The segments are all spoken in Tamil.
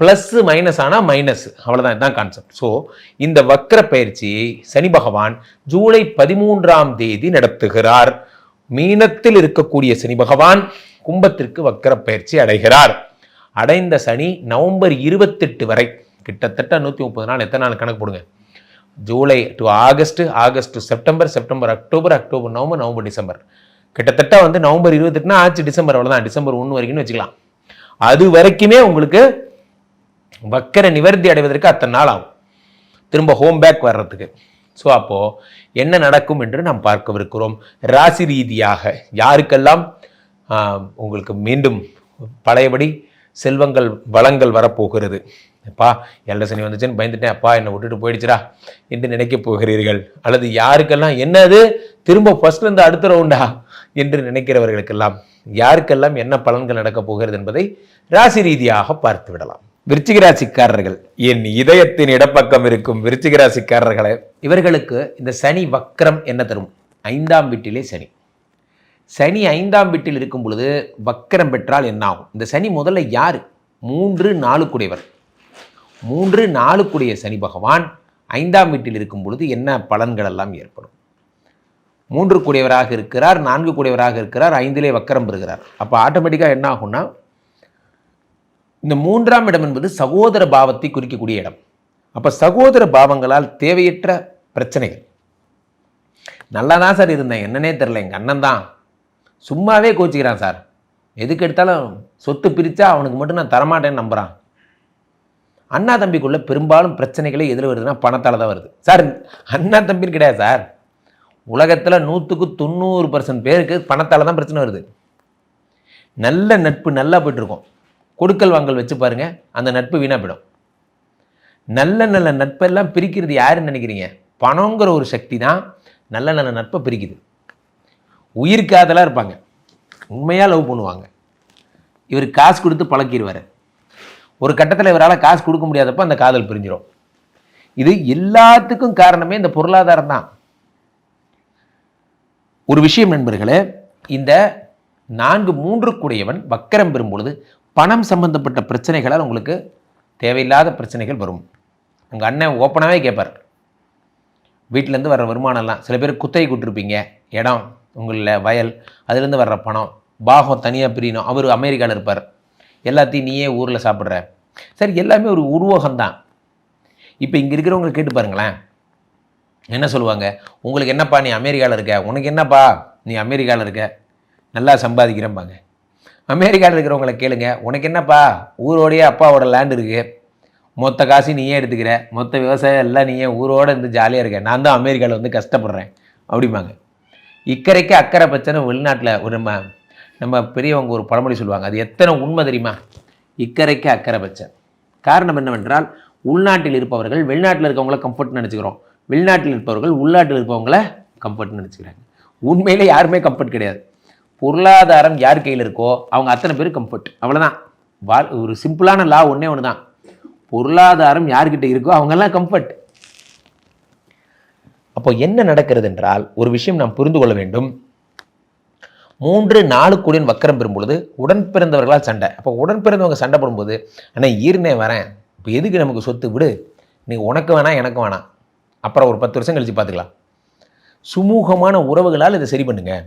plus minus ஆனால் மைனஸ் அவ்வளோதான் இதுதான் கான்செப்ட் ஸோ இந்த வக்ர பயிற்சியை சனி பகவான் ஜூலை பதிமூன்றாம் தேதி நடத்துகிறார். மீனத்தில் இருக்கக்கூடிய சனி பகவான் கும்பத்திற்கு வக்கர பயிற்சி அடைகிறார். அடைந்த சனி நவம்பர் இருபத்தெட்டு வரை கிட்டத்தட்ட நூற்றி முப்பது நாள். எத்தனை நாள் கணக்கு போடுங்க? July to August August to September September October October November November December. கிட்டத்தட்ட வந்து நவம்பர் இருபத்தெட்டுனா ஆச்சு டிசம்பர். அவ்வளோதான் டிசம்பர் ஒன்று வரைக்கும்னு வச்சுக்கலாம். அது வரைக்குமே உங்களுக்கு வக்கர நிவர்த்தி அடைவதற்கு அத்தனை நாள் ஆகும். திரும்ப ஹோம் பேக் வர்றதுக்கு. ஸோ அப்போது என்ன நடக்கும் என்று நாம் பார்க்கவிருக்கிறோம். ராசி ரீதியாக யாருக்கெல்லாம் உங்களுக்கு மீண்டும் பழையபடி செல்வங்கள் வளங்கள் வரப்போகிறது. அப்பா எல்ல சனி வந்துச்சுன்னு பயந்துட்டேன். அப்பா என்னை விட்டுட்டு போயிடுச்சுடா என்று நினைக்கப் போகிறீர்கள். அல்லது யாருக்கெல்லாம் என்னது? திரும்ப ஃபர்ஸ்ட்லேருந்து அடுத்த ரவுண்டா என்று நினைக்கிறவர்களுக்கெல்லாம் யாருக்கெல்லாம் என்ன பலன்கள் நடக்கப் போகிறது என்பதை ராசி ரீதியாக பார்த்து விடலாம். விருச்சிகராசிக்காரர்கள் என் இதயத்தின் இடப்பக்கம் இருக்கும் விருச்சிகராசிக்காரர்களே இவர்களுக்கு இந்த சனி வக்ரம் என்ன தரும்? ஐந்தாம் வீட்டிலே சனி. சனி ஐந்தாம் வீட்டில் இருக்கும் பொழுது வக்கரம் பெற்றால் என்ன ஆகும் இந்த சனி முதல்ல யார்? மூன்று நாளுக்குடையவர் மூன்று நாளுக்குடைய சனி பகவான் ஐந்தாம் வீட்டில் இருக்கும் பொழுது என்ன பலன்கள் எல்லாம் ஏற்படும்? மூன்று கூடியவராக இருக்கிறார் நான்கு கூடியவராக இருக்கிறார் ஐந்திலே வக்கரம் பெறுகிறார். அப்போ ஆட்டோமேட்டிக்காக என்ன ஆகும்னா இந்த மூன்றாம் இடம் என்பது சகோதர பாவத்தை குறிக்கக்கூடிய இடம். அப்போ சகோதர பாவங்களால் தேவையற்ற பிரச்சனைகள். நல்லா தான் சார் இருந்தேன். என்னன்னே தெரில எங்கள் அண்ணன் தான். சும்மாவே கோச்சிக்கிறான் சார். எதுக்கு எடுத்தாலும் சொத்து பிரித்தா அவனுக்கு மட்டும் நான் தரமாட்டேன்னு நம்புகிறான் அண்ணா தம்பிக்குள்ளே பெரும்பாலும் பிரச்சனைகளே எதில் வருதுன்னா பணத்தால் தான் வருது. சார் அண்ணா தம்பின்னு கிடையாது சார். உலகத்தில் நூற்றுக்கு தொண்ணூறு பர்சன்ட் பேருக்கு பணத்தால் தான் பிரச்சனை வருது. நல்ல நட்பு நல்லா போயிட்டுருக்கும் கொடுக்கல் வாங்கல் வச்சு பாருங்க அந்த நட்பு வீணாக போயிடும் நல்ல நல்ல நட்பெல்லாம் பிரிக்கிறது யாருன்னு நினைக்கிறீங்க? பணங்கிற ஒரு சக்தி தான் நல்ல நல்ல நட்பை பிரிக்குது. உயிர் காதலாக இருப்பாங்க. உண்மையாக லவ் பண்ணுவாங்க. இவர் காசு கொடுத்து பழக்கிடுவார். ஒரு கட்டத்தில் இவரால் காசு கொடுக்க முடியாதப்போ அந்த காதல் பிரிஞ்சிடும் இது எல்லாத்துக்கும் காரணமே இந்த பொருளாதாரம் தான். ஒரு விஷயம் நண்பர்களே இந்த நான்கு மூன்று கூடையவன் வக்கரம் பெறும் பொழுது பணம் சம்பந்தப்பட்ட பிரச்சனைகளால் உங்களுக்கு தேவையில்லாத பிரச்சனைகள் வரும். உங்கள் அண்ணன் ஓப்பனாகவே கேட்பார் வீட்டிலேருந்து வர்ற வருமானம்லாம் சில பேர் குத்தகை கொடுத்துருப்பீங்க. இடம் உங்களில் வயல் அதுலேருந்து வர்ற பணம் பாகம் தனியாக பிரியணும். அவர் அமெரிக்காவில் இருப்பார். எல்லாத்தையும் நீயே ஊரில் சாப்பிட்ற. சரி எல்லாமே ஒரு உருவகம் தான் இப்போ இங்கே இருக்கிறவங்க கேட்டு பாருங்களேன். என்ன சொல்லுவாங்க? உங்களுக்கு என்னப்பா நீ அமெரிக்காவில் இருக்க? உனக்கு என்னப்பா நீ அமெரிக்காவில் இருக்க? நல்லா சம்பாதிக்கிறேன்பாங்க. அமெரிக்காவில் இருக்கிறவங்கள கேளுங்க. உனக்கு என்னப்பா? ஊரோடையே அப்பாவோட லேண்ட் இருக்குது மொத்த காசு நீயே எடுத்துக்கிற. மொத்த விவசாயம் எல்லாம் நீயே ஊரோட இருந்து ஜாலியாக இருக்க. நான் தான் அமெரிக்காவில் வந்து கஷ்டப்படுறேன். அப்படிம்பாங்க. இக்கரைக்கு அக்கறை பச்சனை வெளிநாட்டில் ஒரு நம்ம நம்ம பெரியவங்க ஒரு பழமொழி சொல்லுவாங்க. அது எத்தனை உண்மை தெரியுமா? இக்கரைக்கு அக்கறை பச்சை காரணம் என்னவென்றால் உள்நாட்டில் இருப்பவர்கள் வெளிநாட்டில் இருக்கவங்கள கம்ஃபர்ட்னு நினச்சிக்கிறோம். வெளிநாட்டில் இருப்பவர்கள் உள்நாட்டில் இருப்பவங்கள கம்ஃபர்ட்னு நினச்சிக்கிறாங்க. உண்மையில் யாருமே கம்ஃபர்ட் கிடையாது. பொருளாதாரம் யார் கையில் இருக்கோ அவங்க அத்தனை பேர் கம்ஃபர்ட் அவ்வளோதான் வா ஒரு சிம்பிளான லா ஒன்றே ஒன்று தான் பொருளாதாரம் யார்கிட்ட இருக்கோ அவங்கெல்லாம் கம்ஃபர்ட் அப்போ என்ன நடக்கிறது என்றால் ஒரு விஷயம் நாம் புரிந்து கொள்ள வேண்டும். மூன்று நாலு கோடியின் வக்கரம் பெறும்பொழுது உடன் பிறந்தவர்களால் சண்டை. அப்போ உடன் பிறந்தவங்க சண்டை போடும்போது ஆனால் ஈர்னே வரேன். இப்போ எதுக்கு நமக்கு சொத்து? விடு. நீ உனக்கு வேணாம் எனக்கு வேணாம். அப்புறம் ஒரு பத்து வருஷம் கழித்து பார்த்துக்கலாம். சுமூகமான உறவுகளால் இதை சரி பண்ணுங்கள்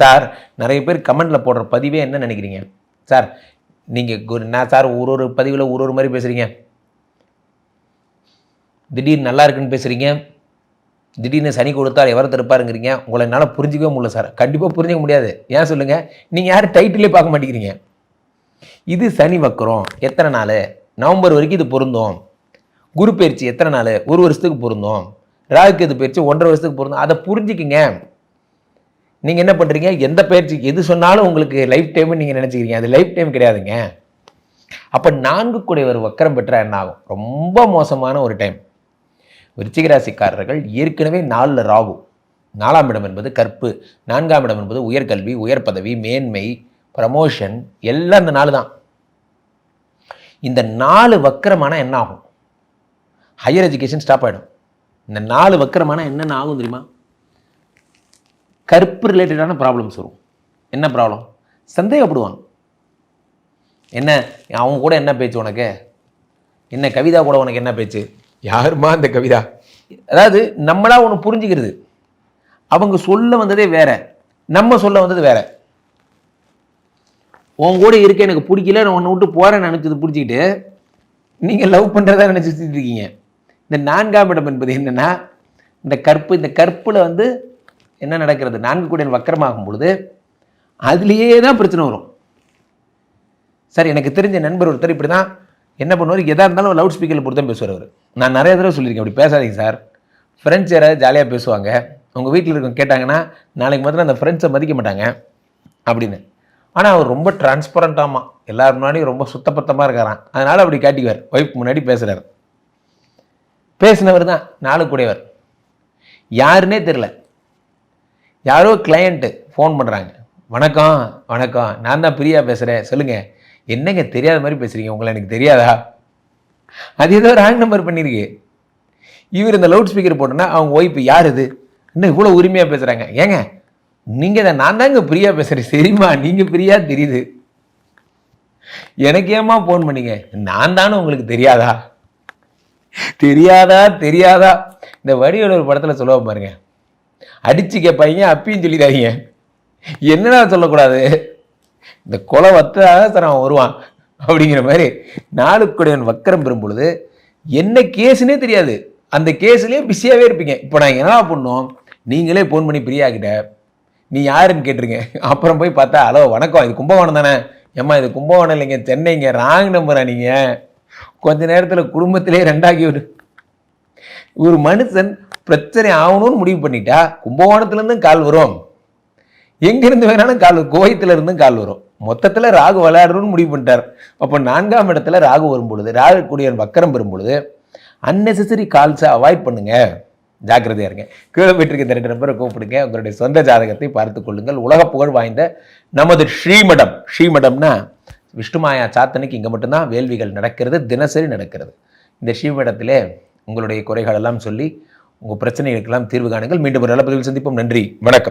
சார் நிறைய பேர் கமெண்டில் போடுற பதிவே என்ன நினைக்கிறீங்க? சார் நீங்கள் நான் சார் ஒரு ஒரு பதிவில் ஒரு ஒரு மாதிரி பேசுகிறீங்க திடீர்னு நல்லா இருக்குன்னு பேசுகிறீங்க திடீர்னு சனி கொடுத்தால் எவரை தருப்பாருங்கிறீங்க உங்களை என்னால் புரிஞ்சிக்கவே முடியல சார். கண்டிப்பாக புரிஞ்சிக்க முடியாது. ஏன் சொல்லுங்கள் நீங்கள் யாரும் டைட்டிலே பார்க்க மாட்டேங்கிறீங்க. இது சனி வக்கரம். எத்தனை நாள்? நவம்பர் வரைக்கும் இது பொருந்தும். குரு பயிற்சி எத்தனை நாள்? ஒரு வருஷத்துக்கு பொருந்தும். ராகுக்கு இது பயிற்சி ஒன்றரை வருஷத்துக்கு பொருந்தும். அதை புரிஞ்சுக்கிங்க. நீங்கள் என்ன பண்ணுறீங்க எந்த பயிற்சி எது சொன்னாலும் உங்களுக்கு லைஃப் டைம்னு நீங்கள் நினச்சிக்கிறீங்க. அது லைஃப் டைம் கிடையாதுங்க. அப்போ நான்கு குடைவர் வக்கரம் பெற்றால் என்ன ஆகும்? ரொம்ப மோசமான ஒரு டைம் விருச்சிகராசிக்காரர்கள் ஏற்கனவே நாலில் ராகு. நாலாம் இடம் என்பது கற்பு நான்காம் இடம் என்பது உயர்கல்வி உயர் பதவி மேன்மை ப்ரமோஷன் எல்லாம் இந்த நாலு தான். இந்த நாலு வக்கரமான என்ன ஆகும்? ஹையர் எஜுகேஷன் ஸ்டாப் ஆகிடும் இந்த நாலு வக்கரமான என்னென்ன ஆகும் தெரியுமா? கற்பு ரிலேட்டடான ப்ராப்ளம்ஸ் வரும். என்ன ப்ராப்ளம் சந்தேகப்படுவாங்க என்ன? அவங்க கூட என்ன பேச்சு உனக்கு? என்ன கவிதா கூட உனக்கு என்ன பேச்சு? யாருமா அந்த கவிதா? அதாவது நம்மளா ஒன்று புரிஞ்சுக்கிறது. அவங்க சொல்ல வந்ததே வேற. நம்ம சொல்ல வந்தது வேற. உன் கூட இருக்க எனக்கு பிடிக்கல நான் உன்னை விட்டு போறேன்னு நினச்சது பிடிச்சிக்கிட்டு நீங்கள் லவ் பண்ணுறதா நினச்சி சுத்திட்டு இருக்கீங்க. இந்த நான்காம் இடம் என்பது என்னன்னா இந்த கற்பு இந்த கற்பில் வந்து என்ன நடக்கிறது? நான்கு கூட வக்கரமாகும் பொழுது அதுலேயே தான் பிரச்சனை வரும். சார் எனக்கு தெரிஞ்ச நண்பர் ஒருத்தர் இப்படி தான் என்ன பண்ணுவார்? எதாக இருந்தாலும் லவுட் ஸ்பீக்கரில் பொறுத்து தான் பேசுவார் அவர். நான் நிறைய தடவை சொல்லியிருக்கேன் அப்படி பேசாதீங்க சார். ஃப்ரெண்ட்ஸ் யாராவது ஜாலியாக பேசுவாங்க. உங்கள் வீட்டில் இருக்கவங்க கேட்டாங்கன்னா நாளைக்கு முதல்ல அந்த ஃப்ரெண்ட்ஸை மதிக்க மாட்டாங்க அப்படின்னு. ஆனால் அவர் ரொம்ப டிரான்ஸ்பரண்ட்டாமா எல்லார் முன்னாடியும் ரொம்ப சுத்தபத்தமாக இருக்காராம். அதனால் அப்படி காட்டிக்குவார். ஒய்ஃப் முன்னாடி பேசுகிறார் பேசினவர் தான் நாலு கூடியவர். யாருன்னே தெரில யாரோ கிளையண்ட்டு ஃபோன் பண்ணுறாங்க வணக்கம் வணக்கம். நான் தான் பிரியா பேசுகிறேன் சொல்லுங்கள் என்னங்க தெரியாத மாதிரி பேசுகிறீங்க உங்களை எனக்கு தெரியாதா? அது ஏதோ ராங் நம்பர் பண்ணியிருக்கு இவர் இந்த லவுட் ஸ்பீக்கர் போட்டோன்னா அவங்க ஒய்ஃப் யார் இது? இன்னும் இவ்வளோ உரிமையாக பேசுகிறாங்க ஏங்க நீங்கள் தான் நான் தாங்க பிரியா பேசுகிறேன் சரிம்மா நீங்கள் பிரியா தெரியுது. எனக்கு ஏம்மா ஃபோன் பண்ணீங்க? நான் தானே உங்களுக்கு தெரியாதா? தெரியாதா தெரியாதா? இந்த வடிவேலு படத்தில் சொல்லுவா பாருங்கள் அடித்து கேட்பாங்க அப்பயும் சொல்லிடாதீங்க. என்னடா சொல்லக்கூடாது? இந்த கொலை வத்தாக சார் அவன் வருவான். அப்படிங்கிற மாதிரி நாளுக்குடையவன் வக்கரம் பெறும் பொழுது என்ன கேஸுனே தெரியாது. அந்த கேஸ்லேயே பிஸியாகவே இருப்பீங்க. இப்போ நான் என்ன பண்ணோம்? நீங்களே ஃபோன் பண்ணி பிரியா கிட்ட நீ யாருன்னு கேட்டிருங்க. அப்புறம் போய் பார்த்தா ஹலோ வணக்கம். இது கும்பகோணம் தானே? ஏம்மா இது கும்பகோணம் இல்லைங்க. சென்னைங்க. ராங் நம்பரா நீங்கள் கொஞ்ச நேரத்தில் குடும்பத்திலே ரெண்டாக்கி விடு. ஒரு மனுஷன் பிரச்சனை ஆகணும்னு முடிவு பண்ணிட்டா கும்பகோணத்துலேருந்தும் கால் வரும். எங்கேருந்து வேணாலும் கால் கோயத்துல இருந்தும் கால் வரும். மொத்தத்தில் ராகு விளையாடணும்னு முடிவு பண்ணிட்டார். அப்போ நான்காம் இடத்துல ராகு வரும் பொழுது ராகு கூடிய வக்கரம் பெறும் பொழுது அன்னெசரி கால்ஸை அவாய்ட் பண்ணுங்க. ஜாக்கிரதையா இருங்க. கீழே போயிட்டு இந்த ரெண்டு நம்பரை கூப்பிடுங்க. உங்களுடைய சொந்த ஜாதகத்தை பார்த்து கொள்ளுங்கள். உலக புகழ் வாய்ந்த நமது ஸ்ரீமடம். ஸ்ரீமடம்னா விஷ்ணுமாயா சாத்தனுக்கு இங்கே மட்டும்தான் வேள்விகள் நடக்கிறது தினசரி நடக்கிறது. இந்த ஸ்ரீமடத்திலே உங்களுடைய குறைகள் எல்லாம் சொல்லி உங்கள் பிரச்சனைகளுக்கெல்லாம் தீர்வு காணுங்கள். மீண்டும் ஒரு நல்ல பதிவில் சந்திப்போம். நன்றி. வணக்கம்.